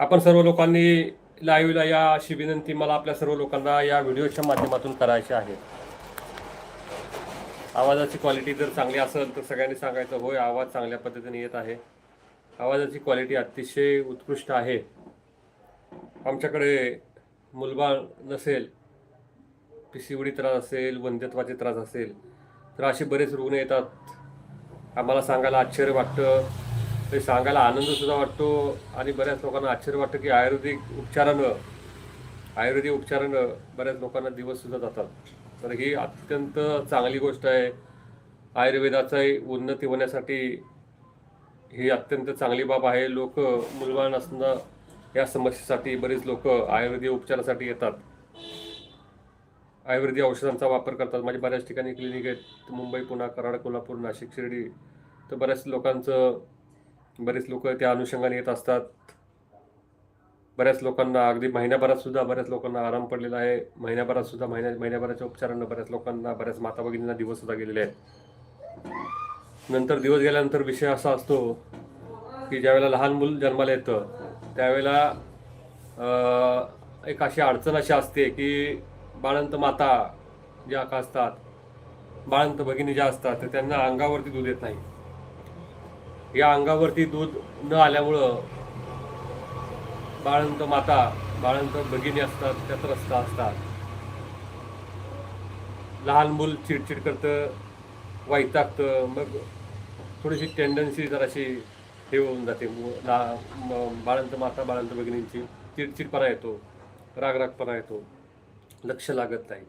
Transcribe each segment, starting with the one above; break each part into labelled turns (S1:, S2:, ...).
S1: आपण सर्व लोकांनी लाईव्हला या अशी विनंती मला आपल्या सर्व लोकांना या व्हिडिओच्या माध्यमातून करायची आहे. आवाजाची क्वालिटी जर चांगली असेल तर सगळ्यांनी सांगायचं होय आवाज चांगल्या पद्धतीने येत आहे. आवाजाची क्वालिटी अतिशय उत्कृष्ट आहे. आमच्याकडे मुलबाळ नसेल पी सी डी त्रास असेल वंध्यत्वाचे त्रास असेल तर असे बरेच रुग्ण येतात. आम्हाला सांगायला आश्चर्य वाटतं. ते सांगायला आनंदसुद्धा वाटतो आणि बऱ्याच लोकांना आश्चर्य वाटतं की आयुर्वेदिक उपचारानं आयुर्वेदिक उपचारानं बऱ्याच लोकांना दिवससुद्धा जातात. तर ही अत्यंत चांगली गोष्ट आहे. आयुर्वेदाचाही उन्नती होण्यासाठी ही अत्यंत चांगली बाब आहे. लोक मुलबाळ नसणं या समस्येसाठी बरेच लोक आयुर्वेदिक उपचारासाठी येतात. आयुर्वेदिक औषधांचा वापर करतात. माझ्या बऱ्याच ठिकाणी क्लिनिक आहेत. मुंबई पुणे कराड कोल्हापूर नाशिक शिर्डी. तर बऱ्याच लोकांचं बरेच लोक त्या अनुषंगाने येत असतात. बऱ्याच लोकांना अगदी महिन्याभरात सुद्धा बऱ्याच लोकांना आराम पडलेला आहे. महिन्याभरात सुद्धा महिन्या महिन्याभराच्या उपचारांना बऱ्याच लोकांना बऱ्याच माता भगिनींना दिवस सुद्धा गेलेले आहेत. नंतर दिवस गेल्यानंतर विषय असा असतो की ज्यावेळेला लहान मूल जन्माला येतं त्यावेळेला एक अशी अडचण अशी असते की बाळंत माता ज्या का असतात बाळंत भगिनी ज्या असतात तर त्यांना अंगावरती दूध येत नाही. या अंगावरती दूध न आल्यामुळं बाळंत माता बाळंत भगिनी असतात त्या त्रस्त असतात. लहान मूल चिडचिड करतं वैतागतं मग थोडीशी टेंडन्सी जराशी हे होऊन जाते. बाळंत माता बाळंत भगिनींची चिडचिडपणा येतो रागरागपणा येतो लक्ष लागत नाही.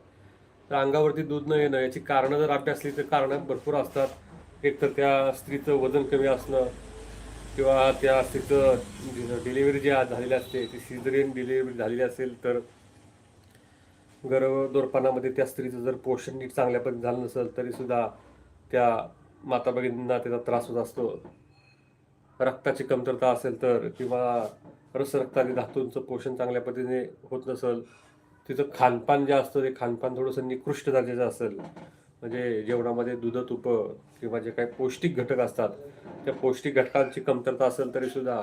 S1: तर अंगावरती दूध न येणं याची कारणं जर अभ्यासली तर कारणं भरपूर असतात. एक तर त्या स्त्रीचं वजन कमी असणं किंवा त्या स्त्रीचं डिलिव्हरी जी आज झालेली असते ती सिझरियन डिलिव्हरी झालेली असेल तर गर्भदोरपणामध्ये त्या स्त्रीचं जर पोषण नीट चांगल्या पद्धतीने झालं नसेल तरीसुद्धा त्या माता भगिनींना त्याचा त्रास होत असतो. रक्ताची कमतरता असेल तर किंवा रसरक्ताने धातूंचं पोषण चांगल्या पद्धतीने होत नसेल तिचं खानपान जे असतं ते खानपान थोडंसं निकृष्ट दर्जाचं असेल म्हणजे जेवणामध्ये दूध तुप किंवा जे काही पौष्टिक घटक असतात त्या पौष्टिक घटकांची कमतरता असेल तरी सुद्धा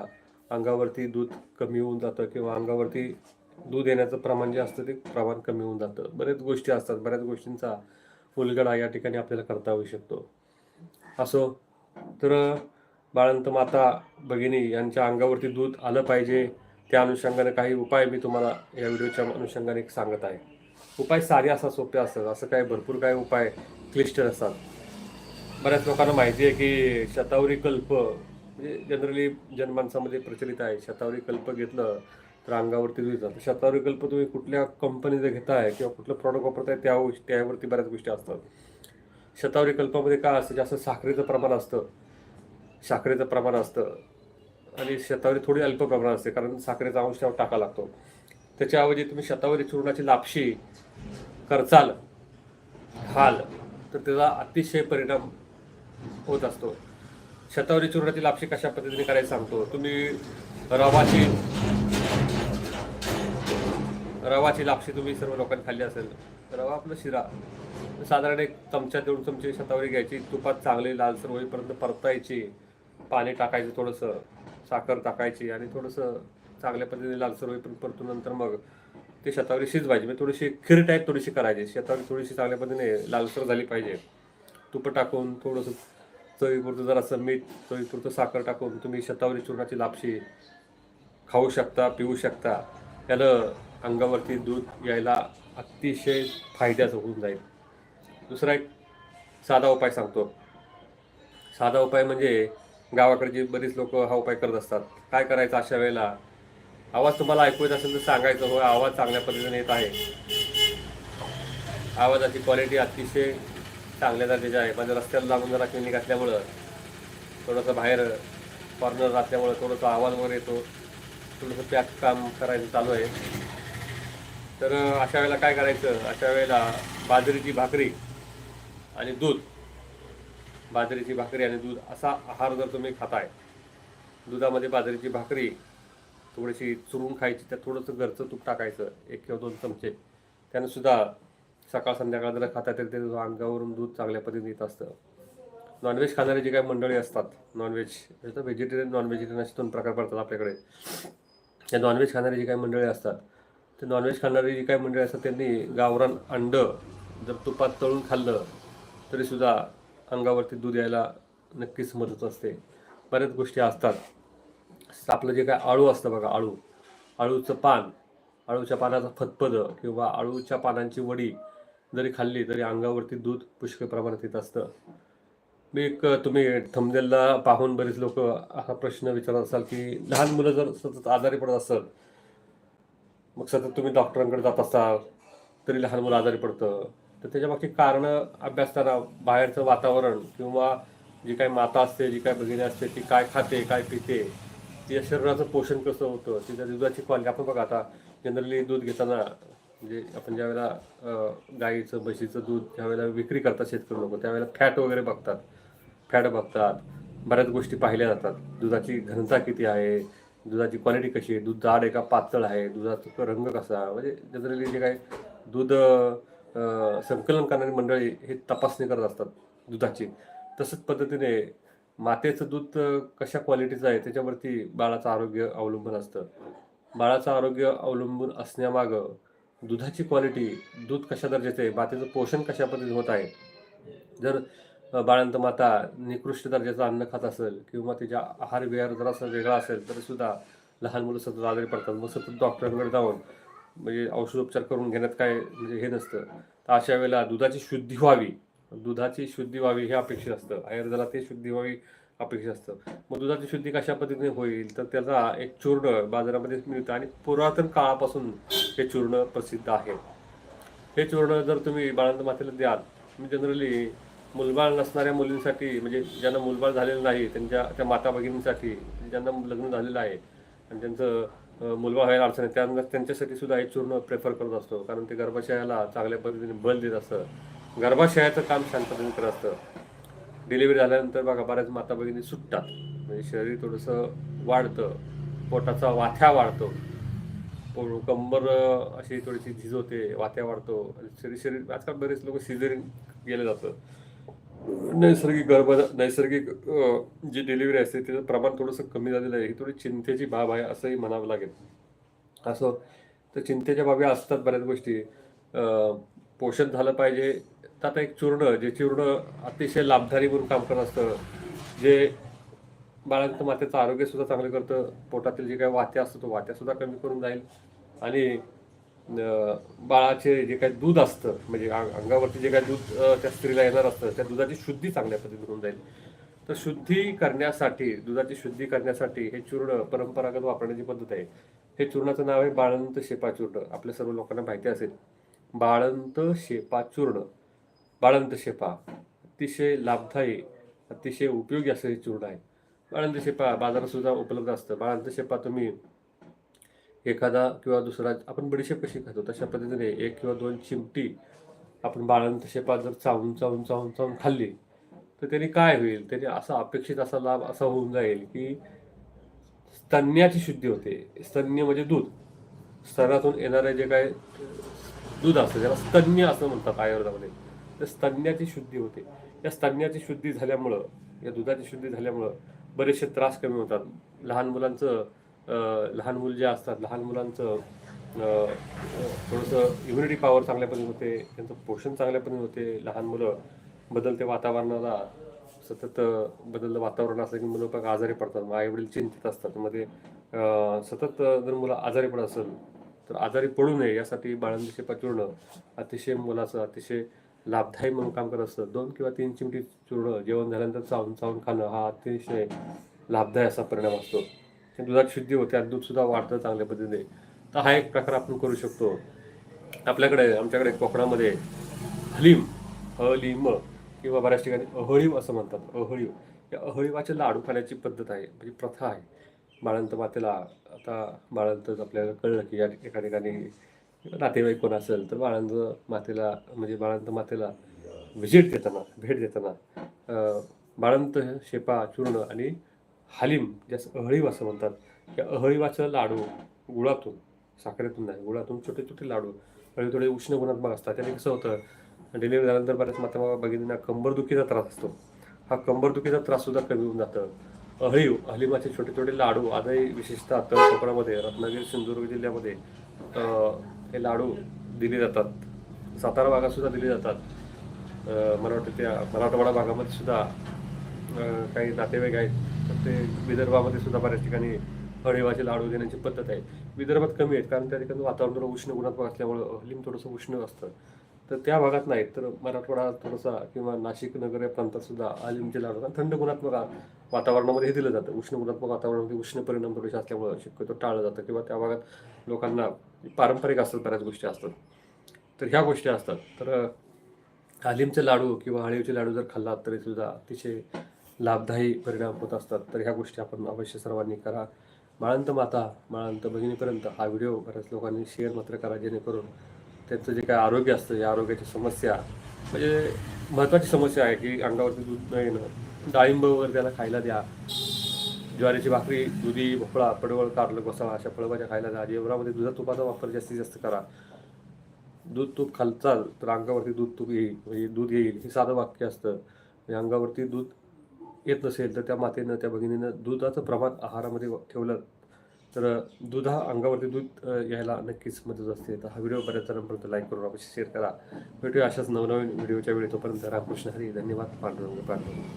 S1: अंगावरती दूध कमी होऊन जातं किंवा अंगावरती दूध येण्याचं प्रमाण जे असतं ते प्रमाण कमी होऊन जातं. बऱ्याच गोष्टी असतात. बऱ्याच गोष्टींचा उलगडा या ठिकाणी आपल्याला करता येऊ शकतो. असो तर बाळंत माता भगिनी यांच्या अंगावरती दूध आलं पाहिजे त्या अनुषंगाने काही उपाय मी तुम्हाला या व्हिडिओच्या अनुषंगाने सांगत आहे. उपाय सारे असतात सोपे असतात. असं काय भरपूर काय उपाय क्लिष्ट असतात बऱ्याच लोकांना माहिती आहे की शतावरी कल्प म्हणजे जनरली जनमानसामध्ये प्रचलित आहे. शतावरी कल्प घेतलं तर अंगावरती दूध जातं. शतावरी कल्प तुम्ही कुठल्या कंपनीचं घेताय किंवा कुठलं प्रॉडक्ट वापरताय त्या त्यावरती बऱ्याच गोष्टी असतात. शतावरी कल्पामध्ये काय असतं? जास्त साखरेचं प्रमाण असतं. साखरेचं प्रमाण असतं. आणि शतावरी थोडी अल्प प्रमाणात असते. कारण साखरेचा अंश त्यावर टाका लागतो. त्याच्याऐवजी तुम्ही शतावरी चूर्णाची लापशी करचाल खाल तर त्याचा अतिशय परिणाम होत असतो. शतावरी चूर्णाची लापशी कशा पद्धतीने करायची सांगतो. तुम्ही रवाची रवाची लापशी तुम्ही सर्व लोकांनी खाल्ली असेल रवा आपलं शिरा. साधारण एक चमचा दोन चमचे शतावरी घ्यायची. तुपात चांगली लालसर होईपर्यंत परतायची. पाणी टाकायचं थोडंसं साखर टाकायची आणि थोडंसं चांगल्या पद्धतीने लालसर होईपर्यंत परतून नंतर मग ते शतावरी शिजवायची म्हणजे थोडीशी खीर टाईप थोडीशी करायची. शतावरी थोडीशी चांगल्या पद्धतीने लालसर झाली पाहिजे. तुपं टाकून थोडंसं चवीपुरतं जरासं मीठ चवीपुरतं साखर टाकून तुम्ही शतावरी चूर्णाची लापशी खाऊ शकता पिऊ शकता. त्यानं अंगावरती दूध यायला अतिशय फायद्याचं होऊन जाईल. दुसरा एक साधा उपाय सांगतो. साधा उपाय म्हणजे गावाकडे जे बरीच लोक हा उपाय करत असतात. काय करायचं अशा वेळेला? आवाज तुम्हाला ऐकू येत असेल तर सांगायचं हो आवाज चांगल्या पद्धतीने येत आहे. आवाजाची क्वालिटी अतिशय चांगल्या दर्जाची आहे. म्हणजे रस्त्याला लागून जरा क्लिनिक असल्यामुळं थोडंसं बाहेर कॉर्नर असल्यामुळं थोडंसं आवाज वगैरे येतो. थोडंसं पॅक काम करायचं चालू आहे. तर अशा वेळेला काय करायचं? अशा वेळेला बाजरीची भाकरी आणि दूध. बाजरीची भाकरी आणि दूध असा आहार जर तुम्ही खाताय दुधामध्ये बाजरीची भाकरी थोडीशी चुरून खायची त्यात थोडंसं घरचं तूप टाकायचं एक किंवा दोन चमचे. त्यानं सुद्धा सकाळ संध्याकाळ जर खाता तर ते अंगावरून दूध चांगल्या पद्धतीने येत असतं. नॉनव्हेज खाणारे जे काही मंडळी असतात नॉनव्हेज व्हेजिटेरियन नॉन व्हेजिटेरियन असे दोन प्रकार पडतात आपल्याकडे. या नॉनव्हेज खाणारी जी काही मंडळी असतात ते नॉनव्हेज खाणारी जी काही मंडळी असतात त्यांनी गावरान अंडं जर तुपात तळून खाल्लं तरीसुद्धा अंगावरती दूध यायला नक्कीच मदत असते. बऱ्याच गोष्टी असतात. आपलं जे काय आळू असतं बघा आळू. आळूचं पान. आळूच्या पानाचं फतपद किंवा आळूच्या पानांची वडी जरी खाल्ली तरी अंगावरती दूध पुष्कळ प्रमाणात येत असतं. मी एक तुम्ही थमदेलला पाहून बरेच लोक हा प्रश्न विचारत असाल की लहान मुलं जर सतत आजारी पडत असेल मग सतत तुम्ही डॉक्टरांकडे जात असाल तरी लहान मुलं आजारी पडतं. तर त्याच्यामागची कारणं अभ्यासताना बाहेरचं वातावरण किंवा जी काही माता असते जी काय भगिनी असते ती काय खाते काय पिते तिच्या शरीराचं पोषण कसं होतं? तिच्या दुधाची क्वालिटी आपण बघा आता जनरली दूध घेताना म्हणजे आपण ज्यावेळेला गाईचं म्हशीचं दूध ज्यावेळेला विक्री करतात शेतकरी लोक त्यावेळेला फॅट वगैरे बघतात. फॅट बघतात. बऱ्याच गोष्टी पाहिल्या जातात. दुधाची घनता किती आहे? दुधाची क्वालिटी कशी आहे? दूध जाड आहे का पातळ आहे? दुधाचा रंग कसा? म्हणजे जनरली जे काय दूध संकलन करणारी मंडळी हे तपासणी करत असतात दुधाची. तसंच पद्धतीने मातेचं दूध कशा क्वालिटीचं आहे त्याच्यावरती बाळाचं आरोग्य अवलंबून असतं. बाळाचं आरोग्य अवलंबून असण्यामागं दुधाची क्वालिटी दूध कशा दर्जाचं आहे मातेचं पोषण कशा पद्धतीने होत आहे. जर अ, बाळंत माता निकृष्ट दर्जाचं अन्न खात असेल किंवा तिच्या आहार विहार जरासा वेगळा असेल तरीसुद्धा लहान मुलं सतत आजारी पडतात. मग सतत डॉक्टरांकडे जाऊन म्हणजे औषधोपचार करून घेण्यात काय म्हणजे हे नसतं. तर अशा वेळेला दुधाची शुद्धी व्हावी. दुधाची शुद्धी व्हावी हे अपेक्षित असतं. आयुर्वेदाला ते शुद्धी व्हावी अपेक्षित असतं. मग दुधाची शुद्धी कशा पद्धतीने होईल? तर त्याचा एक चूर्ण बाजारामध्ये मिळतं आणि पुरातन काळापासून हे चूर्ण प्रसिद्ध आहे. हे चूर्ण जर तुम्ही बाळंत मातेला द्याल मी जनरली मुलबाळ नसणाऱ्या मुलींसाठी म्हणजे ज्यांना मुलबाळ झालेलं नाही त्यांच्या त्या माता भगिनींसाठी ज्यांना लग्न झालेलं आहे आणि त्यांचं मुलबाळ व्हायला अडचण आहे त्यांना त्यांच्यासाठी सुद्धा हे चूर्ण प्रेफर करत असतो. कारण ते गर्भाशयाला चांगल्या पद्धतीने बल देत असतं. गर्भाशयाचं काम शांत करत असतं. डिलिव्हरी झाल्यानंतर बघा बऱ्याच माता भगिनी सुटतात. म्हणजे शरीर थोडंसं वाढतं. पोटाचा वाथ्या वाढतो. कंबर अशी थोडीशी झिजवते वाथ्या वाढतो. शरीर शरीर आजकाल बरेच लोक सिझरिंग गेलं जातं. नैसर्गिक गर्भ नैसर्गिक जी डिलिव्हरी असते त्याचं प्रमाण थोडंसं कमी झालेलं आहे. ही थोडी चिंतेची बाब आहे असंही म्हणावं लागेल. असं तर चिंतेच्या बाबी असतात बऱ्याच गोष्टी. पोषण झालं पाहिजे तर आता एक चूर्ण जे चूर्ण अतिशय लाभदारी म्हणून काम करत असतं जे बाळांचं मातेचं आरोग्य सुद्धा चांगलं करतं पोटातील जे काही वात्या असतं तो वात्या सुद्धा कमी करून जाईल. आणि बाळाचे जे काही दूध असतं म्हणजे अंग- अंगावरती जे काही दूध त्या स्त्रीला येणार असतं त्या दुधाची शुद्धी चांगल्या पद्धतीने होऊन जाईल. तर शुद्धी करण्यासाठी दुधाची शुद्धी करण्यासाठी हे चूर्ण परंपरागत वापरण्याची पद्धत आहे. हे चूर्णाचं नाव आहे बाळंत शेपाचूर्ण. आपल्या सर्व लोकांना माहिती असेल. बाळंत शेपाचूर्ण. बाळंत शेपा. अतिशय लाभदायी अतिशय उपयोगी असं हे चूर्ण आहे. बाळंत शेपा बाजारातसुद्धा उपलब्ध असतं. बाळंत शेपा तुम्ही एखादा किंवा दुसरा आपण बडीशेप कशी खातो? तशा पद्धतीने एक किंवा दोन चिमटी आपण बाळंत शेपा जर चावून चावून चावून चावून खाल्ली तर त्याने काय होईल? त्याने असा अपेक्षित असा लाभ असा होऊन जाईल की स्तन्याची शुद्धी होते. स्तन्य म्हणजे दूध. स्तनातून येणारे जे काय दूध असतं ज्याला स्तन्य असं म्हणतात आयुर्वेदामध्ये. तर स्तन्याची शुद्धी होते. या स्तन्याची शुद्धी झाल्यामुळं या दुधाची शुद्धी झाल्यामुळं बरेचसे त्रास कमी होतात. लहान मुलांचं लहान मुलं जे असतात लहान मुलांचं थोडंसं इम्युनिटी पॉवर चांगल्या पद्धतीने होते त्यांचं पोषण चांगल्या पद्धतीने होते. लहान मुलं बदलते वातावरणाला सतत बदललं वातावरण असलं की मुलं आजारी पडतात. मग आईवडील चिंतित असतात. मध्ये सतत जर मुलं आजारी पडत असेल तर आजारी पडू नये यासाठी बाळंदीचे चूर्ण अतिशय मुलाचं अतिशय लाभदायी म्हणून काम करत असतं. दोन किंवा तीन चिमटी चूर्ण जेवण झाल्यानंतर चावून चावून खाणं हा अतिशय लाभदायी असा परिणाम असतो. दुधात शुद्धी होते आणि दूधसुद्धा वाढतं चांगल्या पद्धतीने. तर हा एक प्रकार आपण करू शकतो. आपल्याकडे आमच्याकडे कोकणामध्ये हलीम हलिम किंवा बऱ्याच ठिकाणी अहळीव असं म्हणतात. अहळीव या अहळीवाचे लाडू खाण्याची पद्धत आहे. म्हणजे प्रथा आहे. बाळंत मातेला आता बाळंतच आपल्याला कळलं की या एका ठिकाणी नातेवाईक कोण असेल तर बाळंत मातेला म्हणजे बाळंत मातेला व्हिजिट देताना भेट देताना बाळंत शेपा चूर्ण आणि हालिम ज्यास अहळीव असं म्हणतात या अहळीवाचं लाडू गुळातून साखरेतून नाही गुळातून छोटे छोटे लाडू आणि थोडे उष्ण गुणात्मक असतात. त्याने कसं होतं डिलिव्हरी झाल्यानंतर बऱ्याच माता भगिनींना कंबरदुखीचा त्रास असतो. हा कंबरदुखीचा त्राससुद्धा कमी होऊन जातं. अहळीव हलिमाचे छोटे छोटे लाडू आजही विशेषतः तळ कोकणामध्ये रत्नागिरी सिंधुदुर्ग जिल्ह्यामध्ये हे लाडू दिले जातात. सातारा भागात सुद्धा दिले जातात. मला वाटतं त्या मराठवाडा भागामध्ये सुद्धा काही नातेवाईक आहेत तर ते विदर्भामध्ये सुद्धा बऱ्याच ठिकाणी हळेवाचे लाडू देण्याची पद्धत आहे. विदर्भात कमी आहेत कारण त्या ठिकाणी वातावरण थोडं उष्ण गुणात्मक असल्यामुळं लिंब थोडंसं उष्ण असतं. तर त्या भागात नाहीत तर मराठवाडा थोडासा किंवा नाशिक नगर या प्रांतात सुद्धा हलीमचे लाडू थंड गुणात्मक वातावरणामध्ये हे दिलं जातं. उष्ण गुणात्मक वातावरणामध्ये उष्ण परिणाम थोडेसे असल्यामुळं शक्यतो टाळलं जातं किंवा त्या भागात लोकांना पारंपरिक असतात बऱ्याच गोष्टी असतात. तर ह्या गोष्टी असतात. तर आलिमचे लाडू किंवा हळीवचे लाडू जर खाल्लात तरी सुद्धा अतिशय लाभदायी परिणाम होत असतात. तर ह्या गोष्टी आपण अवश्य सर्वांनी करा. माळंत माता माळंत भगिनीपर्यंत हा व्हिडिओ बऱ्याच लोकांनी शेअर मात्र करा जेणेकरून त्यांचं जे काय आरोग्य असतं या आरोग्याची समस्या म्हणजे महत्त्वाची समस्या आहे की अंगावरती दूध न येणं. डाळिंब वगैरे त्याला खायला द्या. ज्वारीची भाकरी दुधी भोपळा पडवळ कारलं घोसाळा अशा फळभाज्या खायला द्या. जेवणामध्ये दुधा तुपाचा वापर जास्तीत जास्त करा. दूध तूप खालचाल तर अंगावरती दूध तूप येईल म्हणजे दूध येईल हे साधं वाक्य असतं. म्हणजे अंगावरती दूध येत नसेल तर त्या मातेनं त्या भगिनीनं दुधाचं प्रमाण आहारामध्ये ठेवलं. तर दूध हा अंगावरती दूध यायला नक्कीच मदत असते. तर हा व्हिडिओ बऱ्याच जणांपर्यंत लाईक करून आपण शेअर करा. भेटूया अशाच नवनवीन व्हिडिओच्या वेळी. तोपर्यंत रामकृष्ण हरी. धन्यवाद. पांडुरंग पांडुरंग